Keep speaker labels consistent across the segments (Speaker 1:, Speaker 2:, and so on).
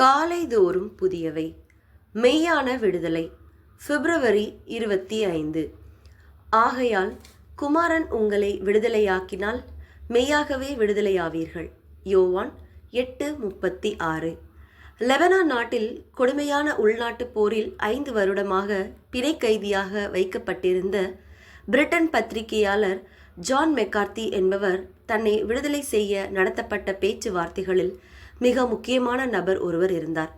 Speaker 1: காலைதோறும் புதியவை. மெய்யான விடுதலை. பிப்ரவரி இருபத்தி ஐந்து. ஆகையால் குமாரன் உங்களை விடுதலையாக்கினால் மெய்யாகவே விடுதலையாவீர்கள். யோவான் எட்டு முப்பத்தி ஆறு. லெபனான் நாட்டில் கொடுமையான உள்நாட்டுப் போரில் ஐந்து வருடமாக பிணை கைதியாக வைக்கப்பட்டிருந்த பிரிட்டன் பத்திரிகையாளர் ஜான் மெக்கார்த்தி என்பவர் தன்னை விடுதலை செய்ய நடத்தப்பட்ட பேச்சுவார்த்தைகளில் மிக முக்கியமான நபர் ஒருவர் இருந்தார்.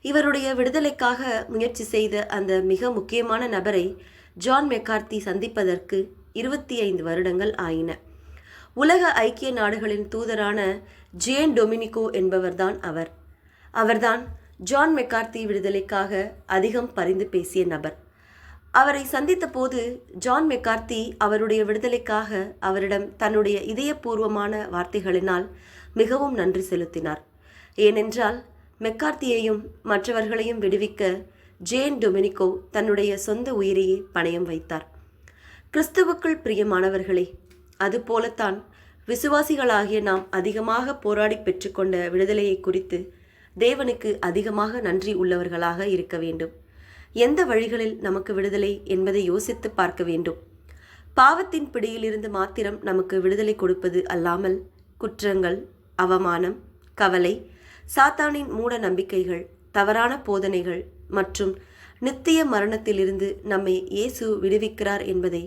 Speaker 1: இவருடைய விடுதலைக்காக முயற்சி செய்த அந்த மிக முக்கியமான நபரை ஜான் மெக்கார்த்தி சந்திப்பதற்கு இருபத்தி ஐந்து வருடங்கள் ஆயின. உலக ஐக்கிய நாடுகளின் தூதரான ஜேன் டொமினிகோ என்பவர்தான் அவர். அவர்தான் ஜான் மெக்கார்த்தி விடுதலைக்காக அதிகம் பரிந்து பேசிய நபர். அவரை சந்தித்த போது ஜான் மெக்கார்த்தி அவருடைய விடுதலைக்காக அவரிடம் தன்னுடைய இதயபூர்வமான வார்த்தைகளினால் மிகவும் நன்றி செலுத்தினார். ஏனென்றால் மெக்கார்த்தியையும் மற்றவர்களையும் விடுவிக்க ஜேன் டொமினிகோ தன்னுடைய சொந்த உயிரையே பணயம் வைத்தார். கிறிஸ்துவுக்குள் பிரியமானவர்களே அதுபோலத்தான் விசுவாசிகளாகிய நாம் அதிகமாக போராடி பெற்றுக்கொண்ட விடுதலையை குறித்து தேவனுக்கு அதிகமாக நன்றி உள்ளவர்களாக இருக்க வேண்டும். எந்த வழிகளில் நமக்கு விடுதலை என்பதை யோசித்து பார்க்க வேண்டும். பாவத்தின் பிடியிலிருந்து மாத்திரம் நமக்கு விடுதலை கொடுப்பது அல்லாமல் குற்றங்கள் அவமானம் கவலை சாத்தானின் மூட நம்பிக்கைகள் தவறான போதனைகள் மற்றும் நித்திய மரணத்திலிருந்து நம்மை இயேசு விடுவிக்கிறார் என்பதை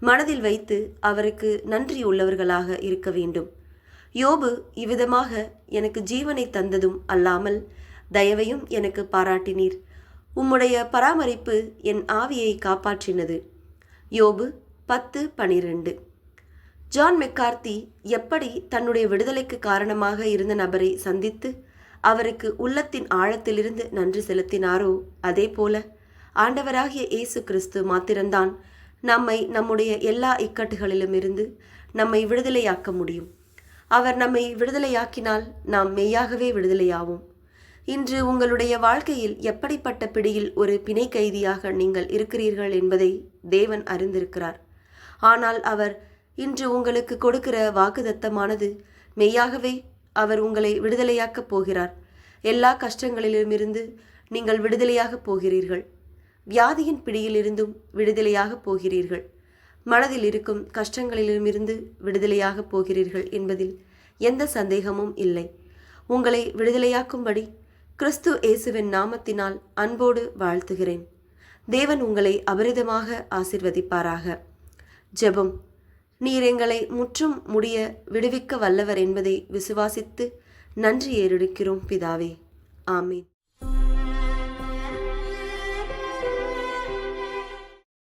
Speaker 1: மனதில் வைத்து அவருக்கு நன்றி உள்ளவர்களாக இருக்க வேண்டும். யோபு இவ்விதமாக எனக்கு ஜீவனை தந்ததும் அல்லாமல் தயவையும் எனக்கு பாராட்டினீர். உம்முடைய பராமரிப்பு என் ஆவியை காப்பாற்றினது. யோபு பத்து பனிரெண்டு. ஜான் மெக்கார்த்தி எப்படி தன்னுடைய விடுதலைக்கு காரணமாக இருந்த நபரை சந்தித்து அவருக்கு உள்ளத்தின் ஆழத்திலிருந்து நன்றி செலுத்தினாரோ? அதே போல ஆண்டவராகிய இயேசு கிறிஸ்து மாத்திரம்தான் நம்மை நம்முடைய எல்லா இக்கட்டுகளிலும் இருந்து நம்மை விடுதலையாக்க முடியும். அவர் நம்மை விடுதலையாக்கினால் நாம் மெய்யாகவே விடுதலையாவோம். இன்று உங்களுடைய வாழ்க்கையில் எப்படிப்பட்ட பிடியில் ஒரு பிணை கைதியாக நீங்கள் இருக்கிறீர்கள் என்பதை தேவன் அறிந்திருக்கிறார். ஆனால் அவர் இன்று உங்களுக்கு கொடுக்கிற வாக்குதத்தமானது மெய்யாகவே அவர் உங்களை விடுதலையாக்கப் போகிறார். எல்லா கஷ்டங்களிலுமிருந்து நீங்கள் விடுதலையாகப் போகிறீர்கள். வியாதியின் பிடியிலிருந்தும் விடுதலையாகப் போகிறீர்கள். மனதில் இருக்கும் கஷ்டங்களிலுமிருந்து விடுதலையாகப் போகிறீர்கள் என்பதில் எந்த சந்தேகமும் இல்லை. உங்களை விடுதலையாக்கும்படி கிறிஸ்து இயேசுவின் நாமத்தினால் அன்போடு வாழ்த்துகிறேன். தேவன் உங்களை அபரிதமாக ஆசிர்வதிப்பாராக. ஜெபம். நீர் எங்களை முற்றும் முடிய விடுவிக்க வல்லவர் என்பதை விசுவாசித்து நன்றி ஏறெடுக்கிறோம் பிதாவே. ஆமீன்.